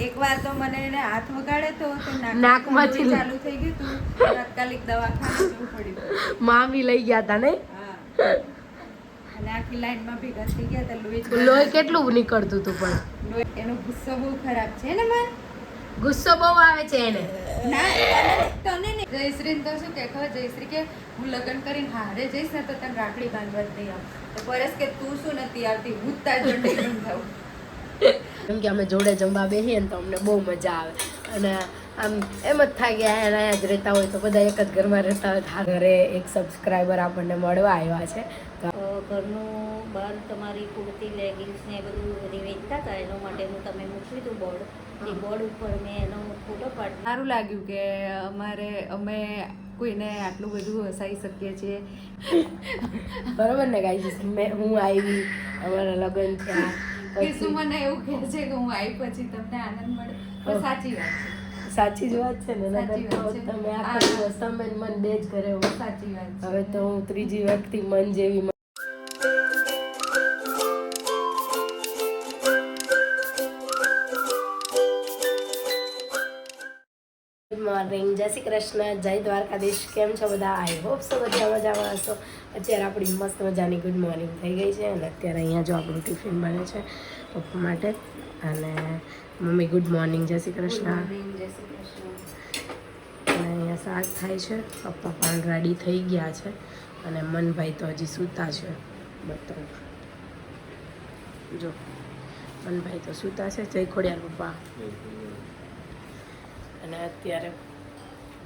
એકવાર તો મને એને હાથ વગાડે તો નાકમાં ચાલુ થઈ ગયું હતું તાત્કાલિક દવાખાને જવું પડ્યું. મામી લઈ ગયા હતા ને? અને આખી લાઈનમાં ભેગા થઈ ગયા હતા લોહી લોહી કેટલું નીકળતું હતું પણ? એનો ગુસ્સો બહુ ખરાબ છે ને ગુસ્સો બહુ આવે છે એને. ના તને- તને જયશ્રી તો શું કે ખબર જયશ્રી કે હું લગ્ન કરીને હારે જઈશ ને તો તને રાખડી બાંધવા જ નહીં આવ. તો પરેશ કે તું શું નથી આવતી? હું તાર જોડે બંધાવું. કેમ કે અમે જોડે જમવા બેસીએ ને તો અમને બહુ મજા આવે. અને આમ એમ જ થાય કે અહીંયા જ રહેતા હોય તો બધા એક જ ઘરમાં રહેતા હોય ઘરે એક સબસ્ક્રાઈબર આપણને મળવા આવ્યા છે. તો ઘરનું બહાર તમારી કુર્તી લેગિંગ્સ ને એ બધું બધી વેચતા હતા? એના માટે હું તમે મૂકી દઉં બોર્ડ. એ બોર્ડ ઉપર મેં એનો ફોટો પાડ સારું લાગ્યું કે અમારે અમે કોઈને આટલું બધું હસાઈ શકીએ છીએ. બરાબર ને ગાઈસ મેં હું આવી અમારા લગ્ન થયા. કે શું મને એવું કહે છે કે હું આવી પછી તમને આનંદ મળે? પણ સાચી વાત છે. સાચી જ વાત છે ને છે. તમે આખો. દિવસ તમે મન બે જ કરે સાચી વાત હવે તો હું ત્રીજી વ્યક્તિ મન જેવી મોર્નિંગ જય શ્રી કૃષ્ણ જય દ્વારકાધીશ. કેમ છો બધા? આઈ હોપ સો બધા મજામાં હશો. અત્યારે આપણી મસ્ત મજાની ગુડ મોર્નિંગ થઈ ગઈ છે અને અત્યારે અહીંયા જો આપણું ટિફિન બને છે પપ્પા માટે. અને મમ્મી ગુડ મોર્નિંગ જય શ્રી કૃષ્ણ. જય શ્રી કૃષ્ણ. અને અહીંયા શાક થાય છે. પપ્પા પણ રેડી થઈ ગયા છે. અને મનભાઈ તો હજી સૂતા છે. બતાવું જો મનભાઈ તો સૂતા છે. જય ખોડિયાર પપ્પા. અને અત્યારે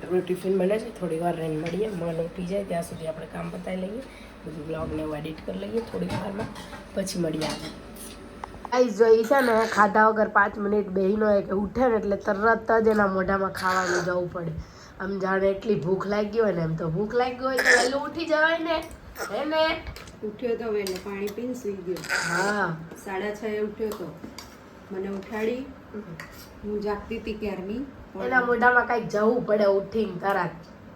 આપણું ટિફિન બને છે થોડી વાર રહીને મળીએ મન ઉઠી જાય ત્યાં સુધી આપણે કામ પતાવી લઈએ બધું બ્લોગને એવું એડિટ કરી લઈએ થોડીક વારમાં પછી મળીએ આપણે. આઈ જોઈ છે ને ખાધા વગર પાંચ મિનિટ બેહીનો હોય કે ઉઠે ને એટલે તરત જ એના મોઢામાં ખાવાનું જવું પડે. આમ જાણે એટલી ભૂખ લાગી હોય ને એમ તો ભૂખ લાગી હોય તો વહેલું ઉઠી જવાય ને હે ને? ઉઠ્યો તો વહેલો પાણી પીને સુઈ ગયો. હા. સાડા છ એ ઉઠ્યો તો. મને ઉઠાડી. હું જાગતી હતી ક્યારની? એના મોઢામાં કાંઈક જવું પડે ઉઠીને તરત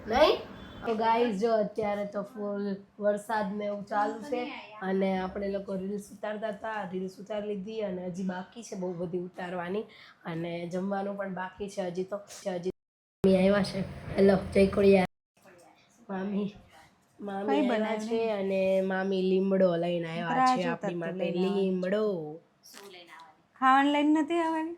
નહીં? તો ગાઈઝ જો અત્યારે તો ફૂલ વરસાદ ને એવું ચાલુ છે અને આપણે લોકો રીલ્સ ઉતારતા હતા. રીલ્સ ઉતારી લીધી અને હજી બાકી છે બહુ બધી ઉતારવાની. અને જમવાનું પણ બાકી છે હજી તો. હજી મામી આવ્યા છે. હેલો જય કોળિયા. મામી મામી બના આવ્યા છે અને મામી લીમડો લઈને આવ્યા છે આપણી માટે લીમડો. ખાવાનું લઈને નથી આવવાની?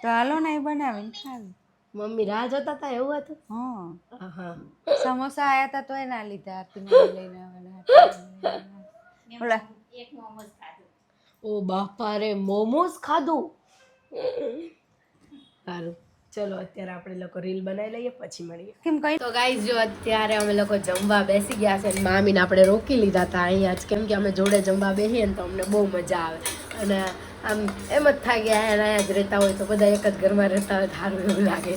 તો હાલો ને એ બનાવીને ખાવી. મમ્મી રાહ જોતા હતા એવું હતું? હા. હા. સમોસા આયા હતા તો એના લીધે આરતી મને લઈને આવવાના ઓલા. ઓ બાપા રે મોમોસ ખાધું? સારું. ચલો અત્યારે આપણે લોકો રીલ બનાવી લઈએ પછી મળીએ. કેમ કઈ? તો ગાઈઝ જો અત્યારે અમે લોકો જમવા બેસી ગયા છે અને મામીને આપણે રોકી લીધા હતા અહીંયા જ. કેમ કે અમે જોડે જમવા બેસીએ ને તો અમને બહુ મજા આવે. અને આમ એમ જ થાય કે અહીંયા અહીંયા જ રહેતા હોય તો બધા એક જ ઘરમાં રહેતા હોય સારું એવું લાગે.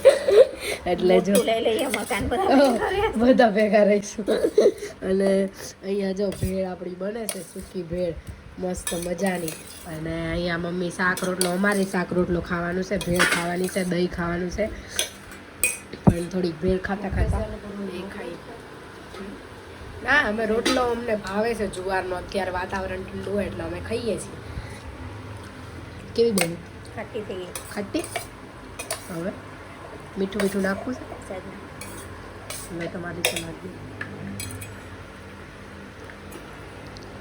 એટલે જો બધા ભેગા રહીશું. અને અહીંયા જો ભેળ આપણી બને છે સૂકી ભેળ. મસ્ત મજાની. અને અહીંયા મમ્મી શાક રોટલો અમારે શાક રોટલો ખાવાનું છે ભેળ ખાવાની છે દહીં ખાવાનું છે. પણ થોડીક ભેળ ખાતા ખાતા એ ખાઈ. ના અમે રોટલો અમને ભાવે છે જુવારનો. અત્યારે વાતાવરણ ઠંડુ હોય એટલે અમે ખાઈએ છીએ. કેવી બની? ખાટી થઈ ગઈ. ખાટી? હવે? મીઠું મીઠું નાખવું છે? મેં તમારી લાગી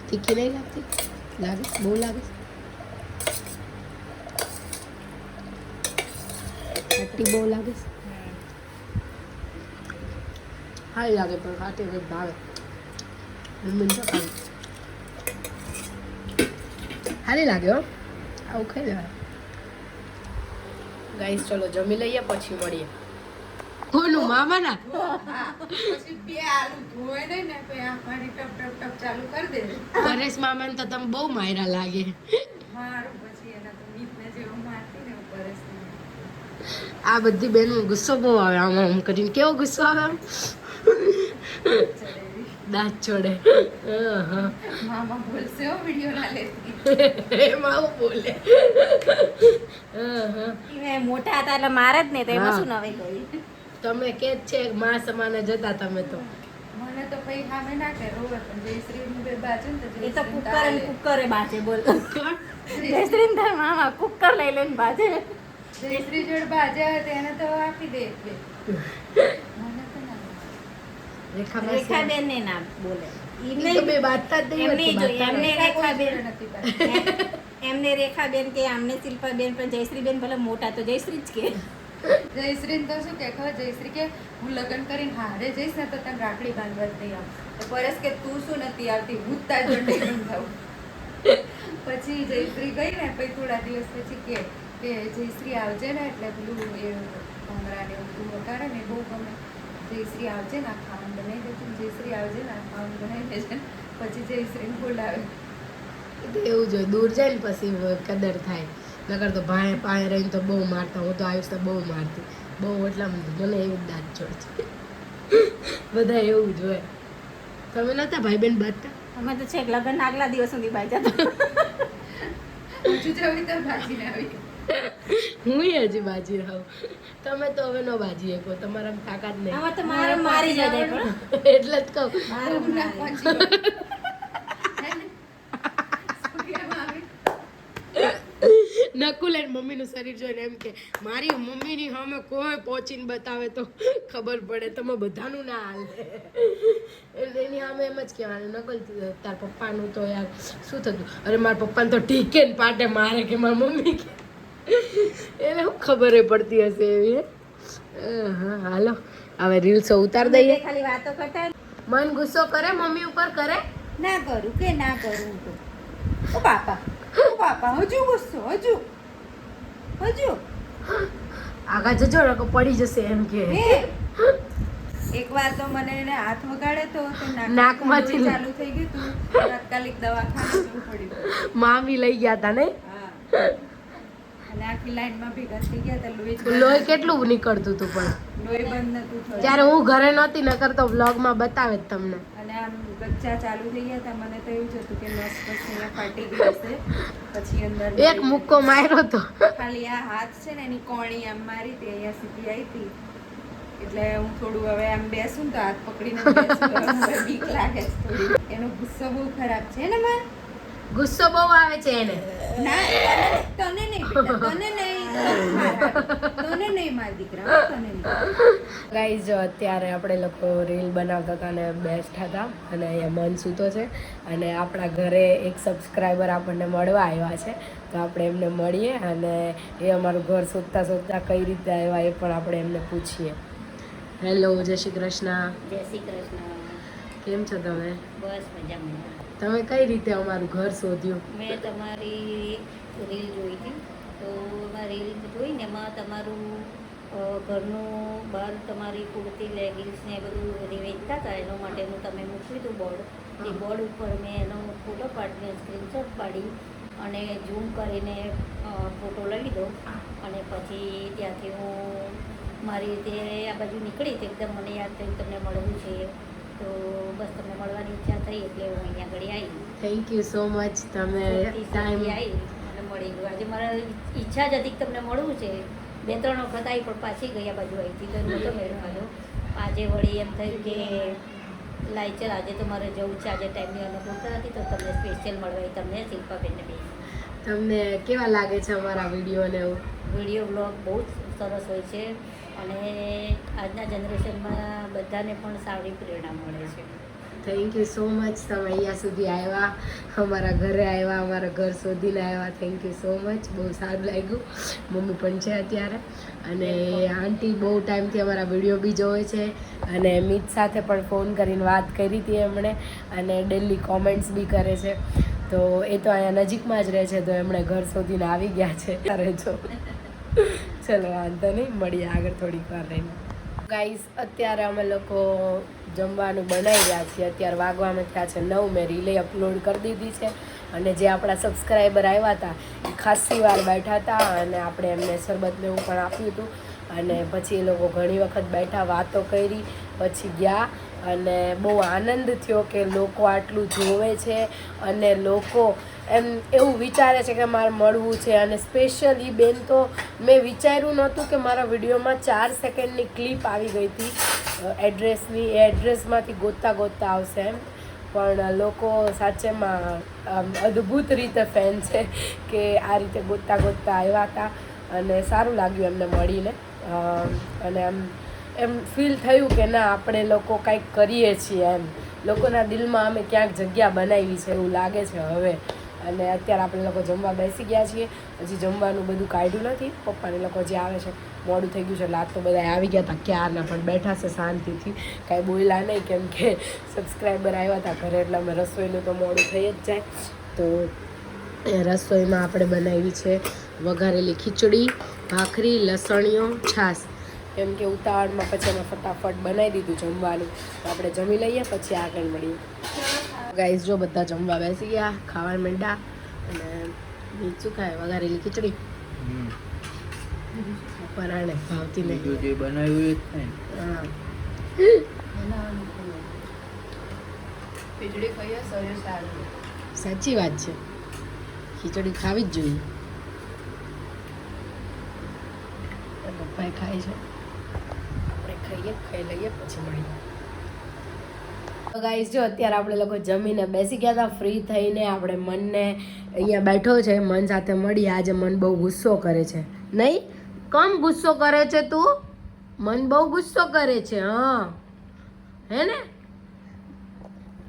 તીખી નહીં લાગતી? લાગે? બહુ લાગે? ખાટી બહુ લાગે? સારી લાગે પણ ખાટી કંઈક ભાવે. મમ્મીને તો ખાવી સારી લાગે હો. આવું ખાઈ લેવાય. ગાઈસ ચલો જમી લઈએ પછી મળીએ. કોનું મામાના પછી બે આલુ ધોવાય નહીં ને તો આ પાણી ટપ ટપ ટપ ચાલુ કરી દે. પરેશ મામાને તો તમે બહુ માયરા લાગે. મારું પછી એના તો મીઠને જેવો મારતી ને ઉપર આ બધી બેન ગુસ્સો બહુ આવે આમ આમ કરીને. કેવો ગુસ્સો આવે આમ? દાંત છોડે. મામા બોલશે ઓ વિડિયો ના લેતી. એમાં બોલે. મોટા હતા એટલે મારે જ ને તો એમાં શું નવી ગઈ તમે કે છે માં સમાને જતા તમે તો. મને તો પછી સામે ના કે રોવે પણ જયશ્રી બે બાજુ ને તો એ તો કુકર અને કુકરે બાજે બોલ. જયશ્રીન તાર મામા કુકર લઈ લઈને બાજે. જયશ્રી જોડે બાજે હોય તો એને તો આપી દે ના રેખાબેન ને ના બોલે. એમને રેખાબેન કે આમને શિલ્પાબેન પણ જયશ્રીબેન ભલે મોટા તો જયશ્રી જ કે. જયશ્રીને તો શું કે ખબર જયશ્રી કે હું લગ્ન કરીને હારે જઈશ ને તો તને રાખડી બાંધવા જ નહીં આવું. કે તું શું નથી આવતી? હું જ તાર જોડે પછી જયશ્રી ગઈ ને પછી થોડા દિવસ પછી કે કે જયશ્રી આવજે ને એટલે પેલું એ ભમરા ને એવું બધું વગાડે ને બહુ ગમે. જયશ્રી આવજે ને આ ખાવાનું બનાવી દેજે જયશ્રી આવજે ને આ ખાવાનું બનાવી દેજે પછી જયશ્રીને બોલાવે. એવું જોઈએ દૂર જાય ને પછી કદર થાય. નકર તો ભાઈ પાસે રહીને તો બહુ મારતા હું તો આવીશ તો બહુ મારતી. બહુ એટલા મને એવું જ દાંત ચોડે બધા એવું જ હોય. તમે નતા ભાઈ બેન બાંધતા? અમે તો છેક લગ્ન આગલા દિવસ સુધી બાઈ હતા. હજુ જવી તો ભાજીને આવી. હું હજી બાજી રહું? તમે તો હવે ન બાજી શકો તમારા તાકાત નહીં. મારે મારી જાય પણ એટલે જ કહું મારે હું ના મારી. પહોંચી હે ને? સૂર્યમાં આવી. નકુલ એન્ડ મમ્મીનું શરીર જોઈને એમ કે મારી મમ્મીની સામે કોઈ પહોંચીને બતાવે તો ખબર પડે તમે બધાનું ના હાલે. એટલે એની સામે એમ જ કહેવાનું નકલ તાર પપ્પાનું તો યાર શું થતું? અરે મારા પપ્પાને તો ઠીક ને પાટે મારે કે મારા મમ્મી કે. એને શું ખબર પડતી હશે એવી હે? હાલો હવે રીલ્સો ઉતાર દઈએ. ખાલી વાતો કરતા મન ગુસ્સો કરે મમ્મી ઉપર કરે? ના કરું કે ના કરું તો. ઓ પાપા પાપા હજુ ગુસ્સો હજુ. હજુ. આગળ જજો રકો પડી જશે એમ કે. એક વાર તો મને એને હાથ વગાડે તો નાકમાંથી ચાલુ થઈ ગયું તું. તાત્કાલિક દવાખાને જવું પડ્યું. મામી લઈ ગયા હતા ને? લોહી કેટલું નીકળતું હતું પણ? લોહી બંધ નતું થયું. ત્યારે હું ઘરે નહોતી નકર તો વ્લોગમાં બતાવે જ તમને. અને આમ ગચ્ચા ચાલુ થઈ ગયા હતા મને તો એવું જ હતું કે નસ અહીંયા ફાટી ગઈ હશે. પછી અંદર એક મુક્કો માર્યો તો. ખાલી આ હાથ છે ને એની કોણી આમ મારી હતી અહીંયા સુધી આવી હતી. એટલે હું થોડું હવે આમ બેસું તો હાથ પકડીને બેસું બીક લાગે છે એનો ગુસ્સો બહુ ખરાબ છે ને માં? ગુસ્સો બહુ આવે છે એને. ના તને નહીં તને નહીં. ગાઈઝ જો અત્યારે આપણે લોકો રીલ બનાવતા હતા અને બેસ્ટ હતા અને અહીંયા મન સૂતો છે અને આપણા ઘરે એક સબસ્ક્રાઈબર આપણને મળવા આવ્યા છે. તો આપણે એમને મળીએ અને એ અમારું ઘર શોધતા શોધતા કઈ રીતે આવ્યા એ પણ આપણે એમને પૂછીએ. હેલો જય શ્રી કૃષ્ણ. જય શ્રી કૃષ્ણ. કેમ છો તમે? બસ મજા તમે કઈ રીતે અમારું ઘર શોધ્યું? મેં તમારી રીલ જોઈ હતી. તો એમાં રીલ જોઈને એમાં તમારું ઘરનું બહાર તમારી કુર્તી લેગિંગ્સ ને એ બધું વેચતા હતા. એના માટેનું તમે મૂકી હતું બોર્ડ. એ બોર્ડ ઉપર મેં એનો ફોટો પાડીને સ્ક્રીનશોટ પાડી અને ઝૂમ કરીને ફોટો લઈ લીધો. અને પછી ત્યાંથી હું મારી રીતે આ બાજુ નીકળી તો એકદમ મને યાદ થયું તમને મળવું છે. તો બસ તમને મળવાની ઈચ્છા થઈ એટલે હું અહીંયા આગળ આવી. થેન્ક યુ સો મચ તમે ટાઈમ આવી. મળી ગયું. આજે મારા ઈચ્છા જ હતી કે તમને મળવું છે. બે ત્રણ વખત આવી પણ પાછી ગયા બાજુ આવી હતી તો નહોતો મેળ આવ્યો આજે વળી એમ થયું કે લાઈ ચાલ આજે તો મારે જવું છે. આજે ટાઈમની અનુકૂળતા હતી તો તમને સ્પેશિયલ મળવા તમને શિલ્પાબેનને બે. તમને કેવા લાગે છે અમારા વીડિયો ને વીડિયો બ્લોગ બહુ જ સરસ હોય છે અને આજના જનરેશનમાં બધાને પણ સારી પ્રેરણા મળે છે. થેન્ક યુ સો મચ તમે અહીંયા સુધી આવ્યા. અમારા ઘરે આવ્યા, અમારા ઘર શોધીને આવ્યા. થેન્ક યુ સો મચ બહુ સારું લાગ્યું. મમ્મી પણ છે અત્યારે. અને આંટી બહુ ટાઈમથી અમારા વીડિયો બી જોવે છે. અને મિત સાથે પણ ફોન કરીને વાત કરી હતી એમણે. અને ડેલી કોમેન્ટ્સ બી કરે છે. તો એ તો અહીંયા નજીકમાં જ રહે છે. તો એમણે ઘર શોધીને આવી ગયા છે. ત્યારે જો ચલો વાંધો નહીં. મળીએ આગળ થોડીક વાર રહીને. ગાઈસ અત્યારે અમે લોકો જમવાનું બનાવી રહ્યા છીએ. અત્યારે વાગવામાં થયા છે નવ. મેં રીલે અપલોડ કરી દીધી છે. અને જે આપણા સબસ્ક્રાઈબર આવ્યા હતા, એ ખાસી વાર બેઠા હતા અને આપણે એમને શરબત લેવું પણ આપ્યું હતું. અને પછી એ લોકો ઘણી વખત બેઠા વાતો કરી, પછી ગયા. અને બહુ આનંદ થયો કે લોકો આટલું જોવે છે અને લોકો એમ એવું વિચારે છે કે મારે મળવું છે અને સ્પેશિયલી બેન તો મેં વિચાર્યું નહોતું કે મારા વિડીયોમાં ચાર સેકન્ડની ક્લિપ આવી ગઈ હતી. એડ્રેસની એ એડ્રેસમાંથી ગોતતા ગોતતા આવશે એમ. પણ લોકો સાચેમાં અદ્ભુત રીતે ફેન છે કે આ રીતે ગોતતા ગોતતા આવ્યા હતા અને સારું લાગ્યું એમને મળીને. અને એમ એમ ફીલ થયું કે ના, આપણે લોકો કંઈક કરીએ છીએ એમ. લોકોના દિલમાં અમે ક્યાંક જગ્યા બનાવી છે એવું લાગે છે હવે. અને અત્યારે આપણે લોકો જમવા બેસી ગયા છીએ. હજી જમવાનું બધું કાઢ્યું નથી. પપ્પાને લોકો જે આવે છે, મોડું થઈ ગયું છે લાત તો બધા આવી ગયા હતા, ક્યારના પણ બેઠા છે શાંતિથી. કાંઈ બોલ્યા નહીં, કેમ કે સબસ્ક્રાઈબર આવ્યા હતા ઘરે, એટલે અમે રસોઈનું તો મોડું થઈ જ જાય. તો રસોઈમાં આપણે બનાવી છે વઘારેલી ખીચડી, ભાખરી લસણીઓ છાશ. કેમ કે ઉતાવળમાં પછી અમે ફટાફટ બનાવી દીધું જમવાનું. તો આપણે જમી લઈએ, પછી આગળ મળીએ. ગાઈઝ જો બધા જમવા બેસી ગયા ખાવા માંડ્યા અને બીજું ખાય વઘારેલી ખીચડી. પરાણે ભાવતી નહીં. જે બનાવ્યું એ ખીચડી ખાઈએ શરીર સારું સાચી વાત છે. ખીચડી ખાવી જ જોઈએ. પપ્પાએ ખાય છે. આપણે ખાઈએ ખાઈ લઈએ પછી મળીએ. ગાઈસ જો અત્યારે આપણે લોકો જમીને બેસી ગયા હતા ફ્રી થઈને આપણે મનને અહીંયા બેઠો છે, મન સાથે મળી આજે મન બહુ ગુસ્સો કરે છે. નહીં? કમ ગુસ્સો કરે છે તું? મન બહુ ગુસ્સો કરે છે, હા. હે ને?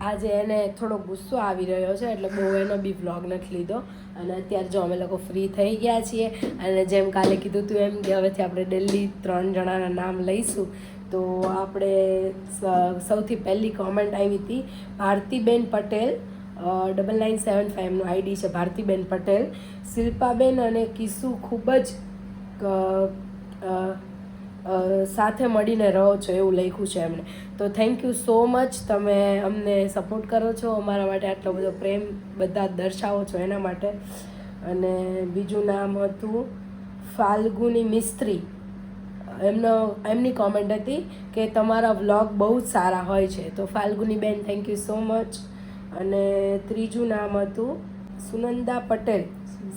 આજે એને થોડો ગુસ્સો આવી રહ્યો છે, એટલે બહુ એનો બી વ્લોગ નથી લીધો. અને અત્યારે જો અમે લોકો ફ્રી થઈ ગયા છીએ, અને જેમ કાલે કીધું તું એમ કે હવેથી આપણે ડેલી ત્રણ જણાના નામ લઈશું. તો આપણે સૌથી પહેલી કોમેન્ટ આવી હતી, ભારતીબેન પટેલ ડબલ નાઇન સેવન ફાઇવનું આઈડી છે, ભારતીબેન પટેલ, શિલ્પાબેન અને કિસુ ખૂબ જ સાથે મળીને રહો છો એવું લખ્યું છે એમણે. તો થેન્ક યુ સો મચ તમે અમને સપોર્ટ કરો છો, અમારા માટે આટલો બધો પ્રેમ બધા દર્શાવો છો એના માટે. અને બીજું નામ હતું ફાલ્ગુની મિસ્ત્રી. એમનો, એમની કોમેન્ટ હતી કે તમારા વ્લોગ બહુ જ સારા હોય છે. તો ફાલ્ગુની બેન થેન્ક યુ સો મચ અને ત્રીજું નામ હતું સુનંદા પટેલ.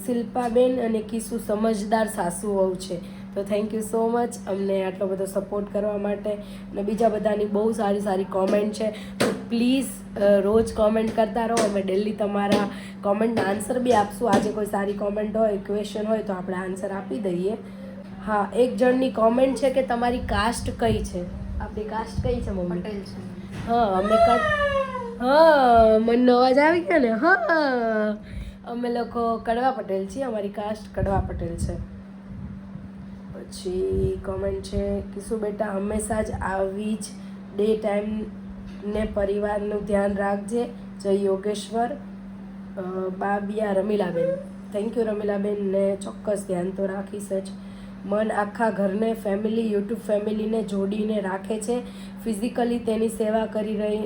શિલ્પાબેન અને કિસુ સમજદાર સાસુ વહુ છે. તો થેન્ક યુ સો મચ અમને આટલો બધો સપોર્ટ કરવા માટે અને બીજા બધાની બહુ સારી સારી કોમેન્ટ છે. તો પ્લીઝ રોજ કોમેન્ટ કરતા રહો. અમે ડેલી તમારા કોમેન્ટના આન્સર બી આપશું. આજે કોઈ સારી કોમેન્ટ હોય ક્વેશ્ચન હોય તો આપણે આન્સર આપી દઈએ. હા એક જણની કોમેન્ટ છે કે તમારી કાસ્ટ કઈ છે? આપણી કાસ્ટ કઈ છે મમ્મી? પટેલ છે. હા અમે હા મનનો અવાજ આવી ગયો ને? હા. અમે લોકો કડવા પટેલ છીએ. અમારી કાસ્ટ કડવા પટેલ છે. પછી કોમેન્ટ છે કે શું બેટા હંમેશા જ આવી જ ડે ટાઈમ ને પરિવારનું ધ્યાન રાખજે. જય યોગેશ્વર. બાબિયા રમીલાબેન. થેન્ક યુ રમીલાબેન ને ચોક્કસ ધ્યાન તો રાખીશ જ. મન આખા ઘરને ફેમિલી યુટ્યુબ ફેમિલીને જોડીને રાખે છે. ફિઝિકલી તેની સેવા કરી રહી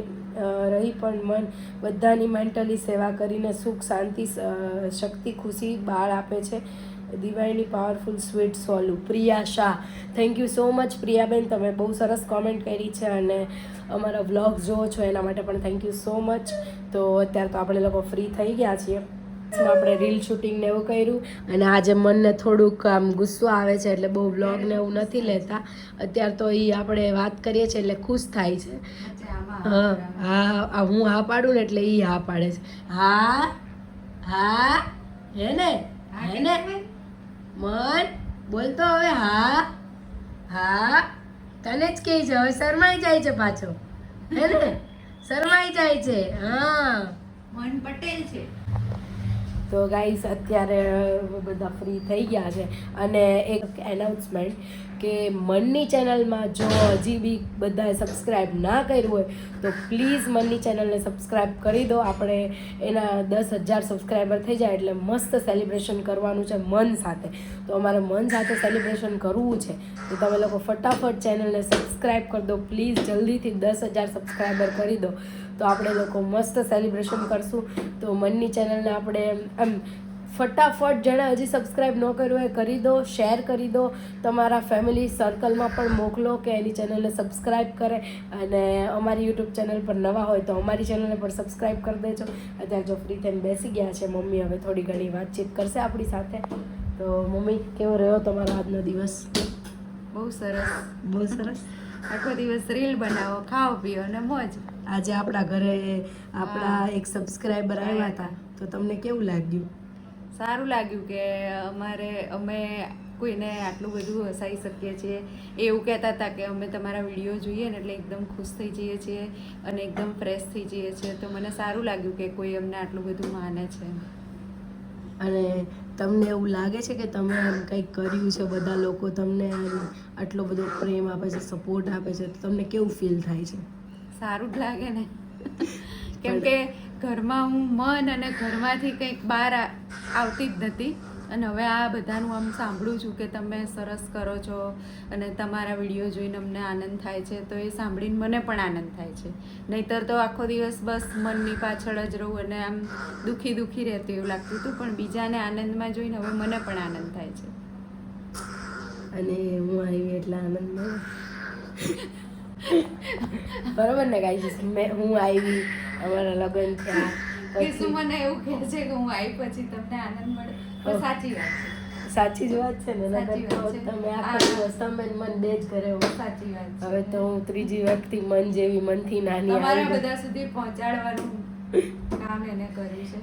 રહી પણ મન બધાની મેન્ટલી સેવા કરીને સુખ, શાંતિ શક્તિ, ખુશી, બાળ આપે છે. દિવાળીની powerful sweet સોલું. Priya Shah. Thank you so much Priyaben. તમે બહુ સરસ કોમેન્ટ કરી છે અને અમારા વ્લોગ જોવો છો એના માટે પણ થેન્ક યુ સો મચ તો અત્યારે તો આપણે લોકો ફ્રી થઈ ગયા છીએ. આપણે રીલ શૂટિંગ ને એવું કર્યું અને આજે મનને થોડુંક આમ ગુસ્સો આવે છે એટલે બહુ વ્લોગ ને એવું નથી લેતા. અત્યારે તો એ આપણે વાત કરીએ છીએ એટલે ખુશ થાય છે. હા હા હું હા પાડું ને એટલે એ હા પાડે છે. હા હા હે ને? હે ને? મન બોલતો હવે હા. હા તને જ કહે છે હવે શરમાઈ જાય છે પાછો. હે ને? શરમાઈ જાય છે હા. મન પટેલ છે. તો ગાઈસ અત્યારે બધા ફ્રી થઈ ગયા છે. અને એક એનાઉન્સમેન્ટ કે મનની ચેનલમાં જો હજી બી બધાએ સબસ્ક્રાઈબ ના કર્યું હોય, તો પ્લીઝ મનની ચેનલને સબસ્ક્રાઈબ કરી દો. આપણે એના દસ હજાર સબસ્ક્રાઈબર થઈ જાય એટલે મસ્ત સેલિબ્રેશન કરવાનું છે મન સાથે. તો અમારે મન સાથે સેલિબ્રેશન કરવું છે. તો તમે લોકો ફટાફટ ચેનલને સબસ્ક્રાઈબ કરી દો. પ્લીઝ જલ્દીથી દસ હજાર સબસ્ક્રાઈબર કરી દો. તો આપણે લોકો મસ્ત સેલિબ્રેશન કરશું. તો મનની ચેનલને આપણે એમ ફટાફટ જેણે હજી સબસ્ક્રાઈબ ન કર્યું હોય કરી દો શેર કરી દો. તમારા ફેમિલી સર્કલમાં પણ મોકલો કે એની ચેનલને સબસ્ક્રાઈબ કરે. અને અમારી યુટ્યુબ ચેનલ પર નવા હોય તો અમારી ચેનલને પણ સબસ્ક્રાઈબ કરી દેજો. અત્યારે જો ફ્રી થઈને બેસી ગયા છે મમ્મી હવે થોડી ઘણી વાતચીત કરશે આપણી સાથે. તો મમ્મી કેવો રહ્યો તમારો આજનો દિવસ? બહુ સરસ. બહુ સરસ. આખો દિવસ રીલ બનાવો ખાઓ પીઓ અને મોજ. આજે આપણા ઘરે આપણા એક સબસ્ક્રાઈબર આવ્યા હતા. તો તમને કેવું લાગ્યું? સારું લાગ્યું કે અમારે અમે કોઈને આટલું બધું હસાઈ શકીએ છીએ. એવું કહેતા હતા કે અમે તમારા વીડિયો જોઈએ ને એટલે એકદમ ખુશ થઈ જઈએ છીએ અને એકદમ ફ્રેશ થઈ જઈએ છીએ. તો મને સારું લાગ્યું કે કોઈ અમને આટલું બધું માને છે. અને તમને એવું લાગે છે કે તમે એમ કંઈક કર્યું છે બધા લોકો તમને આટલો બધો પ્રેમ આપે છે સપોર્ટ આપે છે તો તમને કેવું ફીલ થાય છે? સારું જ લાગે ને. કેમ કે ઘરમાં હું મન અને ઘરમાંથી કંઈક બહાર આવતી જ નથી. અને હવે આ બધાનું આમ સાંભળું છું કે તમે સરસ કરો છો અને તમારા વીડિયો જોઈને અમને આનંદ થાય છે, તો એ સાંભળીને મને પણ આનંદ થાય છે. નહીતર તો આખો દિવસ બસ મનની પાછળ જ રહું અને આમ દુઃખી દુઃખી રહેતું એવું લાગતું હતું, પણ બીજાને આનંદમાં જોઈને હવે મને પણ આનંદ થાય છે. અને હું આવી એટલા આનંદમાં? બરોબર ને ગાઈ હું આવી અમારા લગ્ન થયા. કે મને એવું કહે છે કે હું આવી પછી તમને આનંદ મળે? પણ સાચી વાત છે. સાચી જ વાત છે ને. તમે આખા દિવસ તમે મન બે જ ઘરે હું સાચી વાત હવે તો હું ત્રીજી વ્યક્તિ મન જેવી મનથી નાની તમારા બધા સુધી પહોંચાડવાનું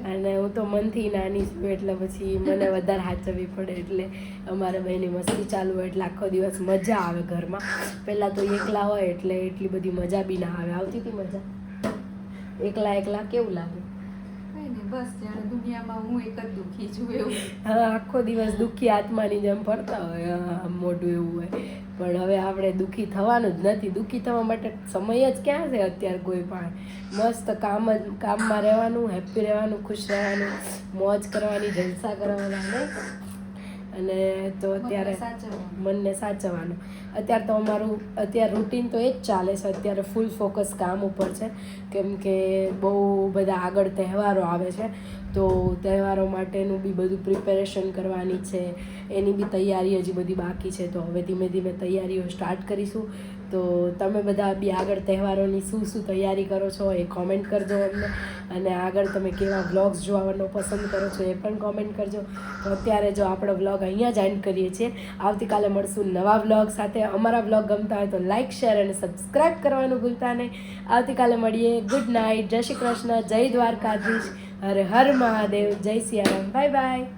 અને હું તો મનથી નાની છું એટલે પછી મને વધારે હાચવવી પડે એટલે અમારે બહેની મસ્તી ચાલુ હોય એટલે આખો દિવસ મજા આવે ઘરમાં. પહેલાં તો એકલા હોય એટલે એટલી બધી મજા બી ના આવે. આવતી હતી મજા? એકલા એકલા કેવું લાગે? કઈ નહીં બસ જાણે દુનિયામાં હું એક જ દુઃખી છું એવું. હા આખો દિવસ દુઃખી આત્માની જેમ ફરતા હોય મોઢું એવું હોય. પણ હવે આપણે દુઃખી થવાનું જ નથી. દુઃખી થવા માટે સમય જ ક્યાં છે અત્યારે કોઈ પણ મસ્ત કામ જ કામમાં રહેવાનું હેપી રહેવાનું ખુશ રહેવાનું મોજ કરવાની જલસા કરવાના નહીં? અને તો અત્યારે મને મનને સાચવવાનું. અત્યારે તો અમારું અત્યારે રૂટીન તો એ જ ચાલે છે. અત્યારે ફૂલ ફોકસ કામ ઉપર છે. કેમ કે બહુ બધા આગળ તહેવારો આવે છે. તો તહેવારો માટેનું બી બધું પ્રિપેરેશન કરવાની છે. એની બી તૈયારી હજી બધી બાકી છે. તો હવે ધીમે ધીમે તૈયારીઓ સ્ટાર્ટ કરીશું. તો તમે બધા બી આગળ તહેવારોની શું શું તૈયારી કરો છો એ કોમેન્ટ કરજો અમને. અને આગળ તમે કેવા વ્લોગ્સ જોવાનો પસંદ કરો છો એ પણ કોમેન્ટ કરજો. તો અત્યારે જો આપણો વ્લોગ અહીંયા જ એન્ડ કરીએ છીએ. આવતીકાલે મળશું નવા વ્લોગ સાથે. અમારા વ્લોગ ગમતા હોય તો લાઇક શેર અને સબસ્ક્રાઈબ કરવાનું ભૂલતા નહીં. આવતીકાલે મળીએ. ગુડ નાઇટ જય શ્રી કૃષ્ણ. જય દ્વારકાધીશ. હર હર મહાદેવ. જય સિયારામ. Bye bye